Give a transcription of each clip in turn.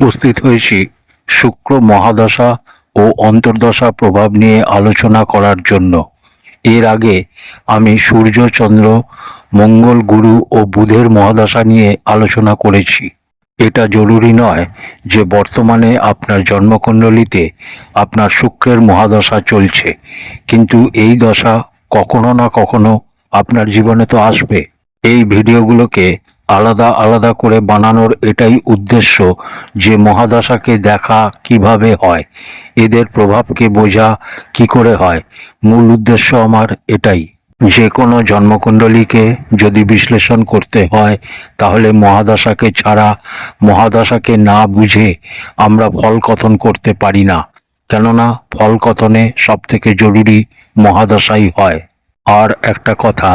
উপস্থিত হয়েছি। শুক্র মহাদশা ও অন্তর্দশা প্রভাব নিয়ে আলোচনা করার জন্য। এর আগে আমি সূর্য, চন্দ্র, মঙ্গল, গুরু ও বুধের মহাদশা নিয়ে আলোচনা করেছি। এটা জরুরি নয় যে বর্তমানে আপনার জন্মকুণ্ডলিতে আপনার শুক্রের মহাদশা চলছে। কিন্তু এই দশা কখনো না কখনো আপনার জীবনে তো আসবে। এই ভিডিওগুলোকে আলাদা আলাদা করে বানানোর এটাই উদ্দেশ্য যে মহাদশাকে দেখা কীভাবে হয়, এদের প্রভাবকে বোঝা কি করে হয়। মূল উদ্দেশ্য আমার এটাই। যে কোনো জন্মকুণ্ডলীকে যদি বিশ্লেষণ করতে হয়, তাহলে মহাদশাকে ছাড়া মহাদশাকে না বুঝে আমরা ফল কথন করতে পারি না। কেননা, ফল কথনে সব থেকে জরুরি মহাদশাই হয়। আর একটা কথা,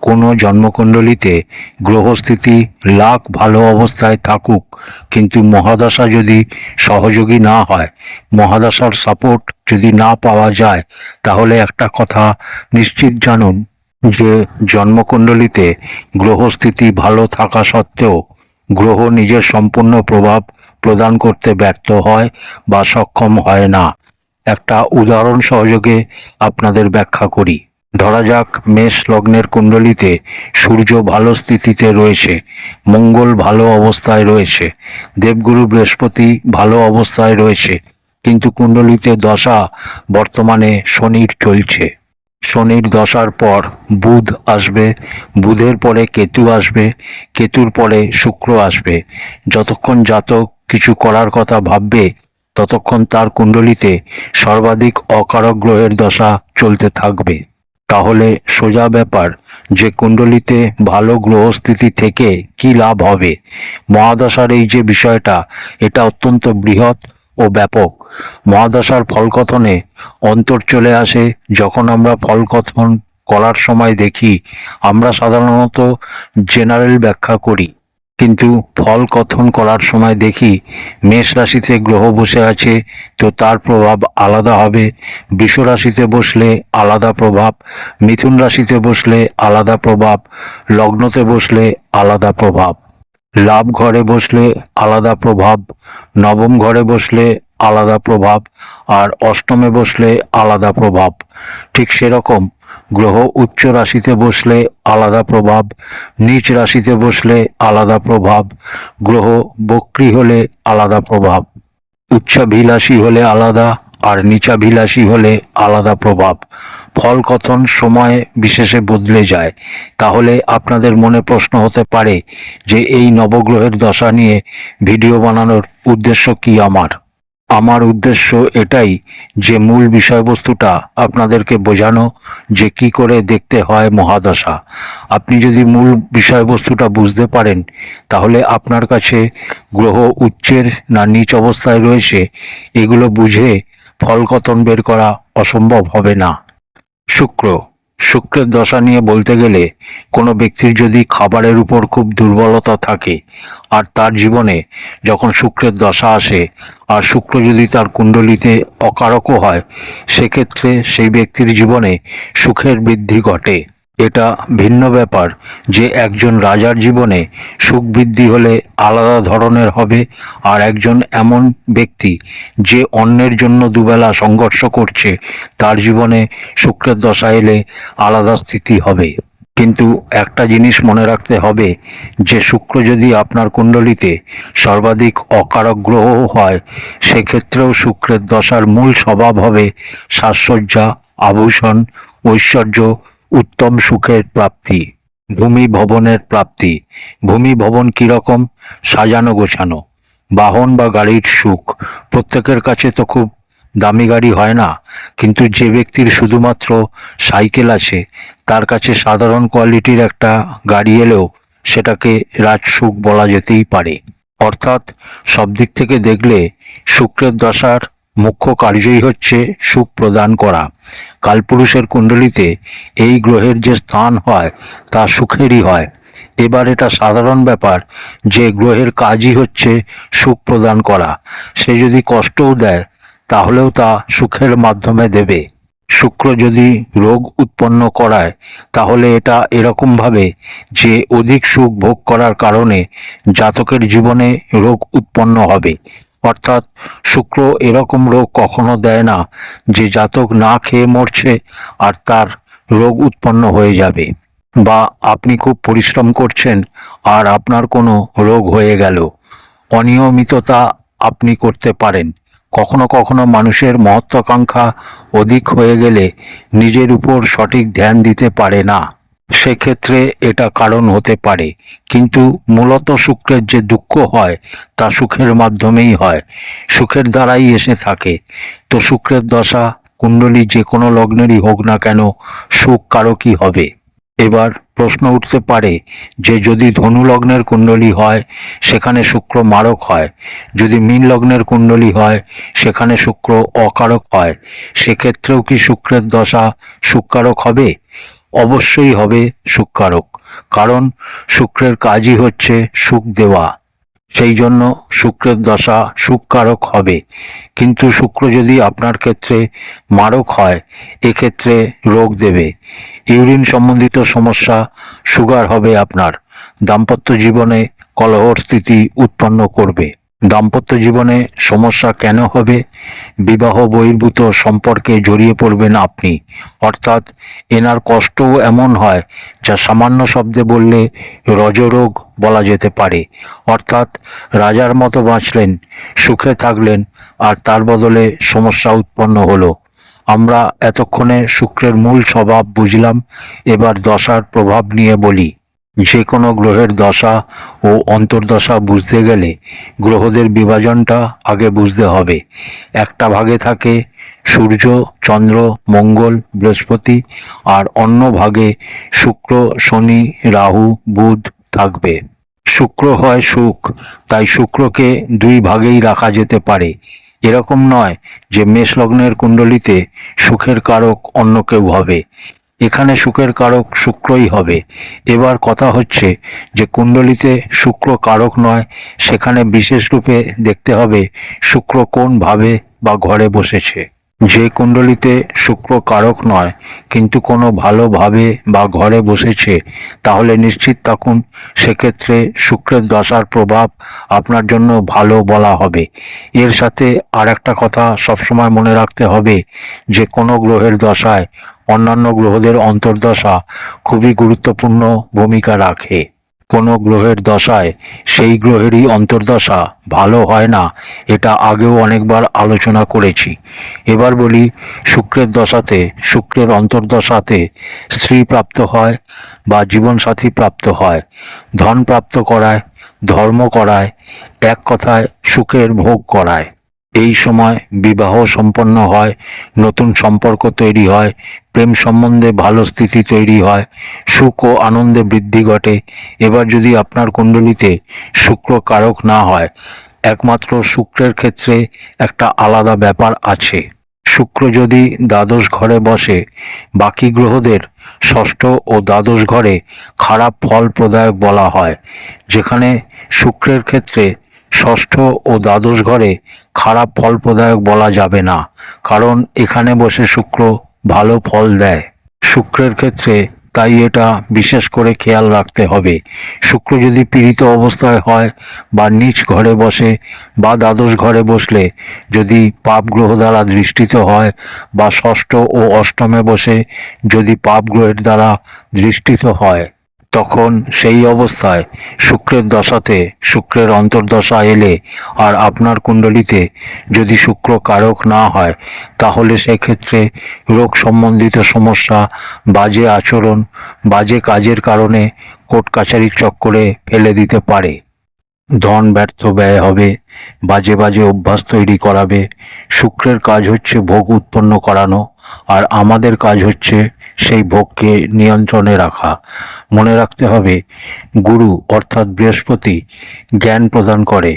কোনো জন্মকুণ্ডলিতে গ্রহস্থিতি লাখ ভালো অবস্থায় থাকুক, কিন্তু মহাদশা যদি সহযোগী না হয় মহাদশার সাপোর্ট যদি না পাওয়া যায়, তাহলে একটা কথা নিশ্চিত জানুন যে জন্মকুণ্ডলিতে গ্রহস্থিতি ভালো থাকা সত্ত্বেও গ্রহ নিজের সম্পূর্ণ প্রভাব প্রদান করতে ব্যর্থ হয় বা সক্ষম হয় না। একটা উদাহরণ সহযোগে আপনাদের ব্যাখ্যা করি। ধরা যাক মেষ লগ্নের কুণ্ডলিতে সূর্য ভালো স্থিতিতে রয়েছে, মঙ্গল ভালো অবস্থায় রয়েছে, দেবগুরু বৃহস্পতি ভালো অবস্থায় রয়েছে, কিন্তু কুণ্ডলিতে দশা বর্তমানে শনির চলছে। শনির দশার পর বুধ আসবে, বুধের পরে কেতু আসবে, কেতুর পরে শুক্র আসবে। যতক্ষণ জাতক কিছু করার কথা ভাববে, ততক্ষণ তার কুণ্ডলিতে সর্বাধিক অকারক গ্রহের দশা চলতে থাকবে। তাহলে সোজা ব্যাপার, যে কুণ্ডলিতে ভালো গ্রহস্থিতি থেকে কি লাভ হবে? মহাদশার এই যে বিষয়টা, এটা অত্যন্ত বৃহৎ ও ব্যাপক। মহাদশার ফলকথনে অন্তর চলে আসে, যখন আমরা ফলকথন করার সময় দেখি, আমরা সাধারণত জেনারেল ব্যাখ্যা করি। কিন্তু ফল কথন করার সময় দেখি মেষ রাশিতে গ্রহ বসে আছে, তো তার প্রভাব আলাদা হবে। বৃষ রাশিতে বসলে আলাদা প্রভাব, মিথুন রাশিতে বসলে আলাদা প্রভাব, লগ্নতে বসলে আলাদা প্রভাব। লাভ ঘরে বসলে আলাদা প্রভাব, নবম ঘরে বসলে আলাদা প্রভাব, আর অষ্টমে বসলে আলাদা প্রভাব। ঠিক সেরকম গ্রহ উচ্চ রাশিতে বসলে আলাদা প্রভাব, নিচ রাশিতে বসলে আলাদা প্রভাব, গ্রহ বক্রী হলে আলাদা প্রভাব, উচ্চাভিলাষী হলে আলাদা আর নিচাভিলাষী হলে আলাদা প্রভাব। ফল কথন সময় বিশেষে বদলে যায়। তাহলে আপনাদের মনে প্রশ্ন হতে পারে যে এই নবগ্রহের দশা নিয়ে ভিডিও বানানোর উদ্দেশ্য কি আমার? আমার উদ্দেশ্য এটাই যে মূল বিষয়বস্তুটা আপনাদেরকে বোঝানো যে কি করে দেখতে হয় মহাদশা। আপনি যদি মূল বিষয়বস্তুটা বুঝতে পারেন, তাহলে আপনার কাছে গ্রহ উচ্চের না নিচ অবস্থায় রয়েছে, এগুলো বুঝে ফলকতন বের করা অসম্ভব হবে না। শুক্র। শুক্রের দশা নিয়ে বলতে গেলে, কোনো ব্যক্তির যদি খাবারের উপর খুব দুর্বলতা থাকে, আর তার জীবনে যখন শুক্রের দশা আসে, আর শুক্র যদি তার কুণ্ডলিতে অকারকও হয়, সেক্ষেত্রে সেই ব্যক্তির জীবনে সুখের বৃদ্ধি ঘটে। এটা ভিন্ন ব্যাপার যে একজন রাজার জীবনে সুখ বৃদ্ধি হলে আলাদা ধরনের হবে আর একজন এমন ব্যক্তি যে অন্যের জন্য দুবেলা সংঘর্ষ করছে, তার জীবনে শুক্রের দশা এলে আলাদা স্থিতি হবে। কিন্তু একটা জিনিস মনে রাখতে হবে, যে শুক্র যদি আপনার কুণ্ডলিতে সর্বাধিক অকারক গ্রহ হয়, সেক্ষেত্রেও শুক্রের দশার মূল স্বভাব হবে সাজসজ্জা, আভূষণ, ঐশ্বর্য উত্তম সুখের প্রাপ্তি, ভূমি ভবনের প্রাপ্তি, ভূমি ভবন কীরকম সাজানো গোছানো, বাহন বা গাড়ির সুখ, প্রত্যেকের কাছে তো খুব দামি গাড়ি হয় না, কিন্তু যে ব্যক্তির শুধুমাত্র সাইকেল আছে, তার কাছে সাধারণ কোয়ালিটির একটা গাড়ি এলেও সেটাকে রাজসুখ বলা যেতেই পারে। অর্থাৎ সব দিক থেকে দেখলে শুক্রের দশার মুখ্য কার্যই হচ্ছে সুখ প্রদান করা। কালপুরুষের কুণ্ডলিতে এই গ্রহের যে স্থান হয়, তা সুখেরই হয়। এবার এটা সাধারণ ব্যাপার যে গ্রহের কাজই হচ্ছে সুখ প্রদান করা। সে যদি কষ্টও দেয়, তাহলেও তা সুখের মাধ্যমে দেবে। শুক্র যদি রোগ উৎপন্ন করায়, তাহলে এটা এরকম ভাবে যে অধিক সুখ ভোগ করার কারণে জাতকের জীবনে রোগ উৎপন্ন হবে। অর্থাৎ শুক্র এরকম রোগ কখনো দেয় না, যে জাতক না খেয়ে মরছে আর তার রোগ উৎপন্ন হয়ে যাবে। বা আপনি খুব পরিশ্রম করছেন আর আপনার কোনো রোগ হয়ে গেল। অনিয়মিততা আপনি করতে পারেন। কখনো কখনো মানুষের মহত্বাকাঙ্ক্ষা অধিক হয়ে গেলে নিজের উপর সঠিক ধ্যান দিতে পারে না। সেক্ষেত্রে এটা কারণ হতে পারে। কিন্তু মূলত শুক্রের যে দুঃখ হয়, তা সুখের মাধ্যমেই হয়। সুখের দ্বারাই এসে থাকে। তো শুক্রের দশা কুণ্ডলী যে কোনো লগ্নেরই হোক না কেন, সুখ কারকই হবে। এবার প্রশ্ন উঠতে পারে যে যদি ধনু লগ্নের কুণ্ডলী হয়, সেখানে শুক্র মারক হয়। যদি মীন লগ্নের কুণ্ডলী হয়, সেখানে শুক্র অকারক হয়। সেক্ষেত্রেও কি শুক্রের দশা সুখকারক হবে? অবশ্যই হবে সুখকারক কারণ শুক্রের কাজই হচ্ছে সুখ দেওয়া। সেই জন্য শুক্রের দশা সুখকারক হবে। কিন্তু শুক্র যদি আপনার ক্ষেত্রে মারক হয়, এক্ষেত্রে রোগ দেবে। ইউরিন সম্বন্ধিত সমস্যা, সুগার হবে আপনার। দাম্পত্য জীবনে কলহর স্থিতি উৎপন্ন করবে। দাম্পত্য জীবনে সমস্যা কেন হবে? বিবাহ বহির্ভূত সম্পর্কে জড়িয়ে পড়বেন আপনি। অর্থাৎ এনার কষ্টও এমন হয় যা সামান্য শব্দে বললে রজরোগ বলা যেতে পারে। অর্থাৎ রাজার মতো বাঁচলেন, সুখে থাকলেন, আর তার বদলে সমস্যা উৎপন্ন হলো। আমরা এতক্ষণে শুক্রের মূল স্বভাব বুঝলাম, এবার দশার প্রভাব নিয়ে বলি। যে কোনো গ্রহের দশা ও অন্তর্দশা বুঝতে গেলে গ্রহদের বিভাজনটা আগে বুঝতে হবে। একটা ভাগে থাকে সূর্য, চন্দ্র, মঙ্গল, বৃহস্পতি আর অন্য ভাগে শুক্র, শনি, রাহু, বুধ থাকবে। শুক্র হয় সুখ, তাই শুক্রকে দুই ভাগেই রাখা যেতে পারে। এরকম নয় যে মেষ লগ্নের কুণ্ডলিতে সুখের কারক অন্য কেউ হবে। এখানে সুখের কারক শুক্রই হবে। এবার কথা হচ্ছে যে কুণ্ডলিতে শুক্র কারক নয়, সেখানে বিশেষ রূপে দেখতে হবে শুক্র কোন ভাবে বা ঘরে বসেছে। যে কুণ্ডলিতে শুক্র কারক নয়, কিন্তু কোনো ভালোভাবে বা ঘরে বসেছে, তাহলে নিশ্চিত থাকুন সেক্ষেত্রে শুক্রের দশার প্রভাব আপনার জন্য ভালো বলা হবে। এর সাথে আর একটা কথা সবসময় মনে রাখতে হবে, যে কোনো গ্রহের দশায় অন্যান্য গ্রহদের অন্তর্দশা খুবই গুরুত্বপূর্ণ ভূমিকা রাখে। কোনো গ্রহের দশায় সেই গ্রহেরই অন্তর্দশা ভালো হয় না, এটা আগেও অনেকবার আলোচনা করেছি। এবার বলি, শুক্রের দশাতে, শুক্রের অন্তর্দশাতে স্ত্রী প্রাপ্ত হয় বা জীবনসাথী প্রাপ্ত হয়, ধন প্রাপ্ত করায়, ধর্ম করায়, এক কথায় সুখের ভোগ করায়। এই সময় বিবাহ সম্পন্ন হয়, নতুন সম্পর্ক তৈরি হয়, প্রেম সম্বন্ধে ভালো স্থিতি তৈরি হয়, সুখ ও আনন্দে বৃদ্ধি ঘটে। এবার যদি আপনার কুণ্ডলিতে শুক্র কারক না হয়, একমাত্র শুক্রের ক্ষেত্রে একটা আলাদা ব্যাপার আছে। শুক্র যদি দ্বাদশ ঘরে বসে, বাকি গ্রহদের ষষ্ঠ ও দ্বাদশ ঘরে খারাপ ফল প্রদায়ক বলা হয়, যেখানে শুক্রের ক্ষেত্রে ষষ্ঠ ও দ্বাদশ ঘরে খারাপ ফল প্রদায়ক বলা যাবে না, কারণ এখানে বসে শুক্র ভালো ফল দেয়। শুক্রের ক্ষেত্রে তাই এটা বিশেষ করে খেয়াল রাখতে হবে। শুক্র যদি পীড়িত অবস্থায় হয় বা নিচ ঘরে বসে বা দ্বাদশ ঘরে বসলে, যদি পাপ গ্রহ দ্বারা দৃষ্টিত হয় বা ষষ্ঠ ও অষ্টমে বসে যদি পাপ গ্রহের দ্বারা দৃষ্টিত হয়। তখন সেই অবস্থায় শুক্রের দশাতে শুক্রের অন্তর্দশা এলে আর আপনার কুণ্ডলিতে যদি শুক্র কারক না হয়, তাহলে সেক্ষেত্রে রোগ সম্বন্ধিত সমস্যা, বাজে আচরণ, বাজে কাজের কারণে কোর্ট কাছারির চক্করে ফেলে দিতে পারে। ধন ব্যর্থ ব্যয় হবে, বাজে বাজে অভ্যাস তৈরি করাবে, শুক্রের কাজ হচ্ছে ভোগ উৎপন্ন করানো, আর আমাদের কাজ হচ্ছে সেই ভোগকে নিয়ন্ত্রণে রাখা। মনে রাখতে হবে, গুরু অর্থাৎ বৃহস্পতি জ্ঞান প্রদান করে,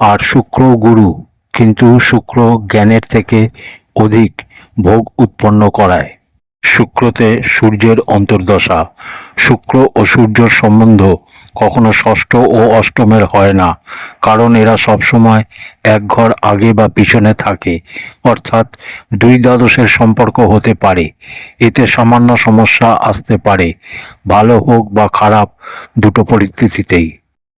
আর শুক্র গুরু কিন্তু শুক্র জ্ঞানের থেকে অধিক ভোগ উৎপন্ন করায়। শুক্রতে সূর্যের অন্তর্দশা। শুক্র ও সূর্যর সম্বন্ধ কখনো ষষ্ঠ ও অষ্টমের হয় না, কারণ এরা সবসময় এক ঘর আগে বা পিছনে থাকে, অর্থাৎ দুই দ্বাদশের সম্পর্ক হতে পারে। এতে সামান্য সমস্যা আসতে পারে, ভালো হোক বা খারাপ, দুটো পরিস্থিতিতেই।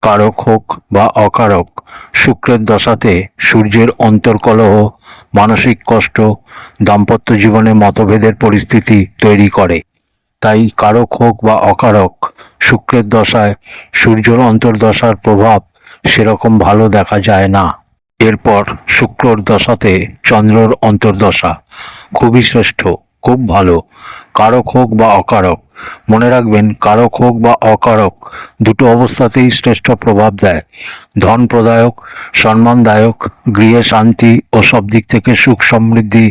কারক হোক বা অকারক, শুক্রের দশাতে সূর্যের অন্তর্কলহ, মানসিক কষ্ট, দাম্পত্য জীবনে মতভেদের পরিস্থিতি তৈরি করে। তাই কারক হোক বা অকারক, শুক্রের দশায় সূর্যর অন্তর্দশার প্রভাব সেরকম ভালো দেখা যায় না। এরপর শুক্রর দশাতে চন্দ্রর অন্তর্দশা খুবই শ্রেষ্ঠ, খুব ভালো। কারক হোক বা অকারক, মনে রাখবেন কারক হোক বা অকারক দুটো অবস্থাতেই শ্রেষ্ঠ প্রভাব দেয়। ধন প্রদায়ক সম্মানদায়ক, গৃহে শান্তি ও সব দিক থেকে সুখ সমৃদ্ধি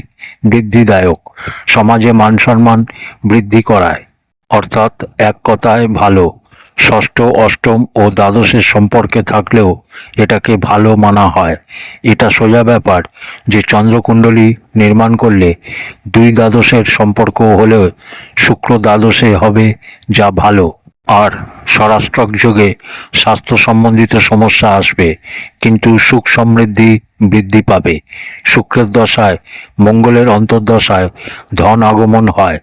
বৃদ্ধিদায়ক। সমাজে মান সম্মান বৃদ্ধি করায়। অর্থাৎ এক কথায় ভালো। ষষ্ঠ, অষ্টম ও দ্বাদশের সম্পর্কে থাকলেও এটাকে ভালো মানা হয়। এটা সোজা ব্যাপার যে চন্দ্রকুণ্ডলী নির্মাণ করলে দুই দ্বাদশের সম্পর্ক হলেও শুক্র দ্বাদশে হবে যা ভালো। আর স্বরাষ্ট্রক যোগে স্বাস্থ্য সম্বন্ধিত সমস্যা আসবে, কিন্তু সুখ সমৃদ্ধি বৃদ্ধি পাবে। শুক্রের দশায়, মঙ্গলের অন্তর্দশায় ধন আগমন হয়,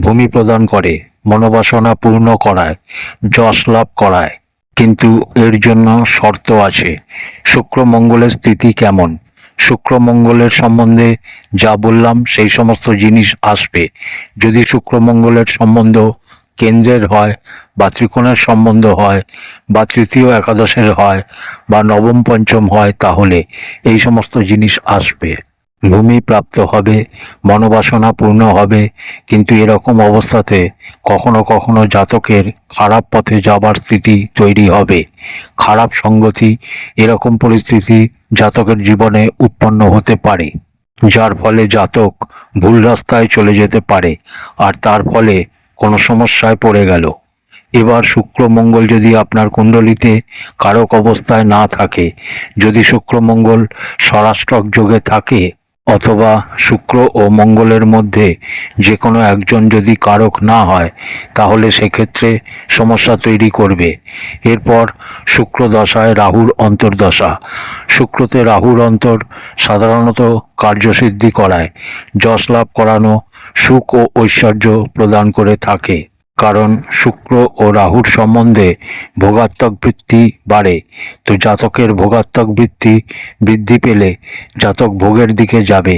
ভূমি প্রদান করে, মনোবাসনা পূর্ণ করায়, যশ লাভ করায়। কিন্তু এর জন্য শর্ত আছে, শুক্র মঙ্গলের স্থিতি কেমন? শুক্র মঙ্গলের সম্বন্ধে যা বললাম, সেই সমস্ত জিনিস আসবে। যদি শুক্র মঙ্গলের সম্বন্ধ কেন্দ্রের হয় বা ত্রিকোণের সম্বন্ধ হয় বা তৃতীয় একাদশের হয় বা নবম পঞ্চম হয়, তাহলে এই সমস্ত জিনিস আসবে। ভূমি প্রাপ্ত হবে, মনোবাসনা পূর্ণ হবে, কিন্তু এরকম অবস্থাতে কখনো কখনো জাতকের খারাপ পথে যাবার স্থিতি তৈরি হবে। খারাপ সঙ্গতি, এরকম পরিস্থিতি জাতকের জীবনে উৎপন্ন হতে পারে, যার ফলে জাতক ভুল রাস্তায় চলে যেতে পারে, আর তার ফলে সমস্যায় পড়ে গেল। এবার শুক্রমঙ্গল যদি আপনার কুণ্ডলিতে কারক অবস্থায় না থাকে, যদি শুক্রমঙ্গল স্বরাষ্ট্রক যোগে থাকে, অথবা শুক্র ও মঙ্গলের মধ্যে যে কোনো একজন যদি কারক না হয়, তাহলে সেক্ষেত্রে সমস্যা তৈরি করবে। এরপর শুক্র দশায় রাহুর অন্তর্দশা। শুক্রতে রাহুর অন্তর সাধারণত কার্যসিদ্ধি করায়। যশ লাভ করানো সুখ ও ঐশ্বর্য প্রদান করে থাকে, কারণ শুক্র ও রাহুর সম্বন্ধে ভোগাত্মক বৃত্তি বাড়ে। তো জাতকের ভোগাত্মক বৃত্তি বৃদ্ধি পেলে জাতক ভোগের দিকে যাবে।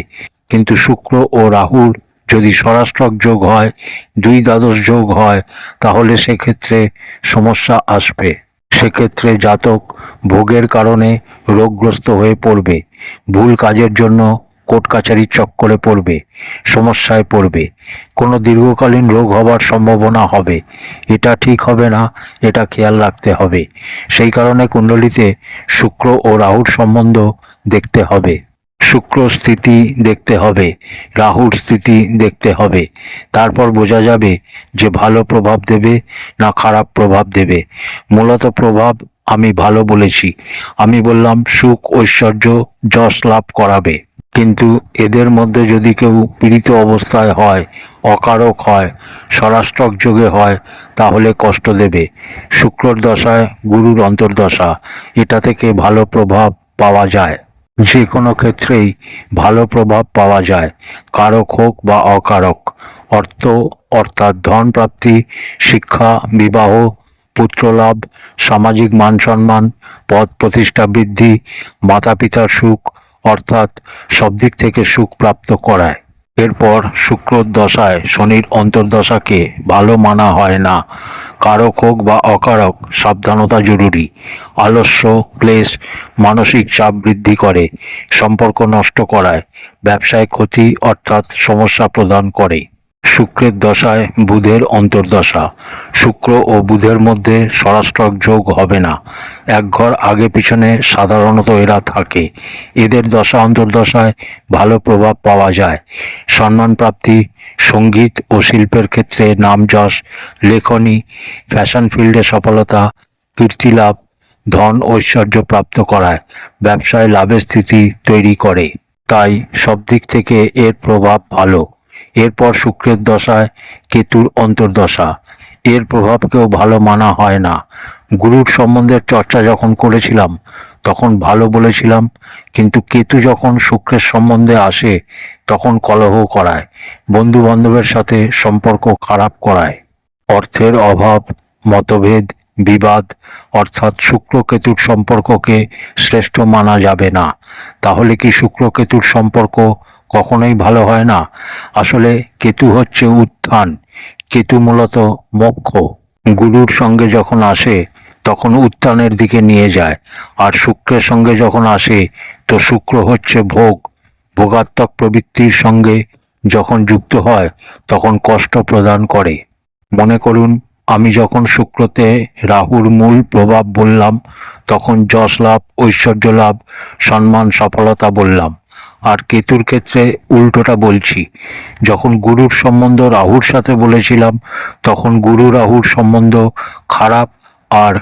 কিন্তু শুক্র ও রাহুর যদি স্বরাষ্ট্রক যোগ হয়, দুই দ্বাদশ যোগ হয়, তাহলে সেক্ষেত্রে সমস্যা আসবে। সেক্ষেত্রে জাতক ভোগের কারণে রোগগ্রস্ত হয়ে পড়বে। ভুল কাজের জন্য কোর্ট কাছারির চক্করে পড়বে, সমস্যায় পড়বে। কোনো দীর্ঘকালীন রোগ হবার সম্ভাবনা হবে। এটা ঠিক হবে না, এটা খেয়াল রাখতে হবে। সেই কারণে কুণ্ডলিতে শুক্র ও রাহুর সম্বন্ধ দেখতে হবে। শুক্র স্থিতি দেখতে হবে, রাহুর স্থিতি দেখতে হবে। তারপর বোঝা যাবে যে ভালো প্রভাব দেবে না খারাপ প্রভাব দেবে। মূলত প্রভাব আমি ভালো বলেছি। আমি বললাম, সুখ ঐশ্বর্য যশ লাভ করাবে। কিন্তু এদের মধ্যে যদি কেউ পীড়িত অবস্থায় হয়, অকারক হয়, স্বরাষ্ট্রক যোগে হয়, তাহলে কষ্ট দেবে। শুক্রর দশায় গুরুর অন্তর্দশা, এটা থেকে ভালো প্রভাব পাওয়া যায়। যে কোনো ক্ষেত্রেই ভালো প্রভাব পাওয়া যায়, কারক হোক বা অকারক। অর্থ, অর্থাৎ ধন প্রাপ্তি, শিক্ষা, বিবাহ, পুত্রলাভ, সামাজিক মান সম্মান, পদ প্রতিষ্ঠা বৃদ্ধি মাতা পিতার সুখ অর্থাৎ সব দিক থেকে সুখ প্রাপ্ত করায়। এরপর শুক্র দশায় শনির অন্তর্দশাকে ভালো মানা হয় না। কারক হোক বা অকারক, সাবধানতা জরুরি। আলস্য, ক্লেশ, মানসিক চাপ বৃদ্ধি করে, সম্পর্ক নষ্ট করায়, ব্যবসায় ক্ষতি অর্থাৎ সমস্যা প্রদান করে। শুক্রের দশায় বুধের অন্তর্দশা। শুক্র ও বুধের মধ্যে স্বরাষ্ট্রক যোগ হবে না। এক ঘর আগে পিছনে সাধারণত এরা থাকে। এদের দশা অন্তর্দশায় ভালো প্রভাব পাওয়া যায়। সম্মান প্রাপ্তি, সংগীত ও শিল্পের ক্ষেত্রে নাম যশ, লেখনী, ফ্যাশন ফিল্ডে সফলতা কীর্তিলাভ ধন ঐশ্বর্য প্রাপ্ত করায় ব্যবসায় লাভের স্থিতি তৈরি করে। তাই সব দিক থেকে এর প্রভাব ভালো। এরপর শুক্রের দশায় কেতুর অন্তর্দশা। এর প্রভাবকেও ভালো মানা হয় না। গুরুর সম্বন্ধে চর্চা যখন করেছিলাম, তখন ভালো বলেছিলাম, কিন্তু কেতু যখন শুক্রের সম্বন্ধে আসে, তখন কলহ করায় বন্ধু বান্ধবের সাথে সম্পর্ক খারাপ করায়। অর্থের অভাব, মতভেদ, বিবাদ, অর্থাৎ শুক্র কেতুর সম্পর্ককে শ্রেষ্ঠ মানা যাবে না। তাহলে কি শুক্র কেতুর সম্পর্ক কখনোই ভালো হয় না। আসলে কেতু হচ্ছে উত্থান। কেতু মূলত মোক্ষ গুরুর সঙ্গে যখন আসে, তখন উত্থানের দিকে নিয়ে যায়। আর শুক্রের সঙ্গে যখন আসে, তো শুক্র হচ্ছে ভোগ। ভোগাত্মক প্রবৃত্তির সঙ্গে যখন যুক্ত হয়, তখন কষ্ট প্রদান করে। মনে করুন, আমি যখন শুক্রতে রাহুর মূল প্রভাব বললাম, তখন যশ লাভ, ঐশ্বর্য লাভ, সম্মান, সফলতা বললাম। আর কেতুর ক্ষেত্রে উল্টোটা বলছি। যখন গুরুর সম্বন্ধ রাহুর সাথে বলেছিলাম, তখন গুরু রাহুর সম্বন্ধ খারাপ আর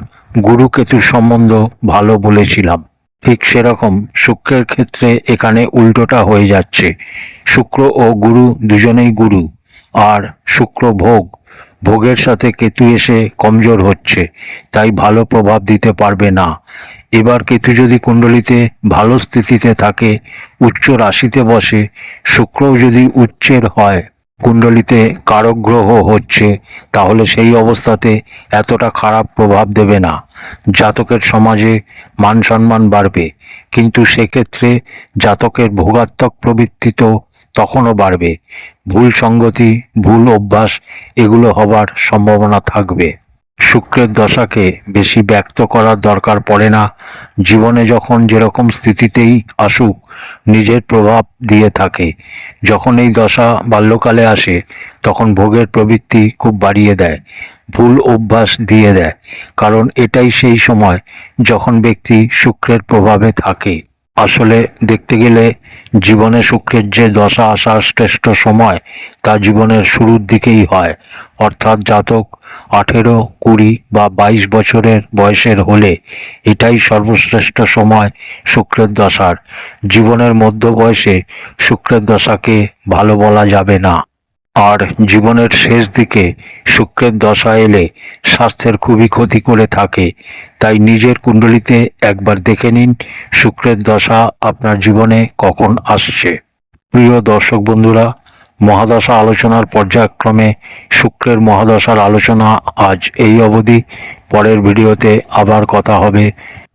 গুরু কেতুর সম্বন্ধ ভালো বলেছিলাম। ঠিক সেরকম শুক্রের ক্ষেত্রে এখানে উল্টোটা হয়ে যাচ্ছে। শুক্র ও গুরু দুজনেই গুরু আর শুক্র ভোগ। ভোগের সাথে কেতু এসে কমজোর হচ্ছে, তাই ভালো প্রভাব দিতে পারবে না। এবার কেতু যদি কুণ্ডলিতে ভালো স্থিতিতে থাকে, উচ্চ রাশিতে বসে, শুক্রও যদি উচ্চের হয়, কুণ্ডলিতে কারক গ্রহ হচ্ছে, তাহলে সেই অবস্থাতে এতটা খারাপ প্রভাব দেবে না। জাতকের সমাজে মান সম্মান বাড়বে, কিন্তু সেক্ষেত্রে জাতকের ভোগাত্মক প্রবৃত্তি তো তখনও বাড়বে। ভুল সঙ্গতি, ভুল অভ্যাস, এগুলো হবার সম্ভাবনা থাকবে। শুক্রের দশাকে বেশি ব্যক্ত করার দরকার পড়ে না। জীবনে যখন যেরকম স্থিতিতেই আসুক, নিজের প্রভাব দিয়ে থাকে। যখন এই দশা বাল্যকালে আসে, তখন ভোগের প্রবৃত্তি খুব বাড়িয়ে দেয়, ভুল অভ্যাস দিয়ে দেয়। কারণ এটাই সেই সময় যখন ব্যক্তি শুক্রের প্রভাবে থাকে। আসলে দেখতে গেলে জীবনে শুক্রের যে দশা আসার শ্রেষ্ঠ সময়, তা জীবনের শুরুর দিকেই হয়। অর্থাৎ জাতক আঠেরো, কুড়ি বা বাইশ বছরের বয়সের হলে এটাই সর্বশ্রেষ্ঠ সময় শুক্রের দশার। জীবনের মধ্য বয়সে শুক্রের দশাকে ভালো বলা যাবে না। আর জীবনের শেষ দিকে শুক্রের দশা এলে স্বাস্থ্যের খুবই ক্ষতি করে থাকে। তাই নিজের কুণ্ডলিতে একবার দেখে নিন শুক্রের দশা আপনার জীবনে কখন আসছে। প্রিয় দর্শক বন্ধুরা মহাদশা আলোচনার পর্যায়ক্রমে শুক্রের মহাদশার আলোচনা আজ এই অবধি। পরের ভিডিওতে আবার কথা হবে।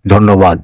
ধন্যবাদ।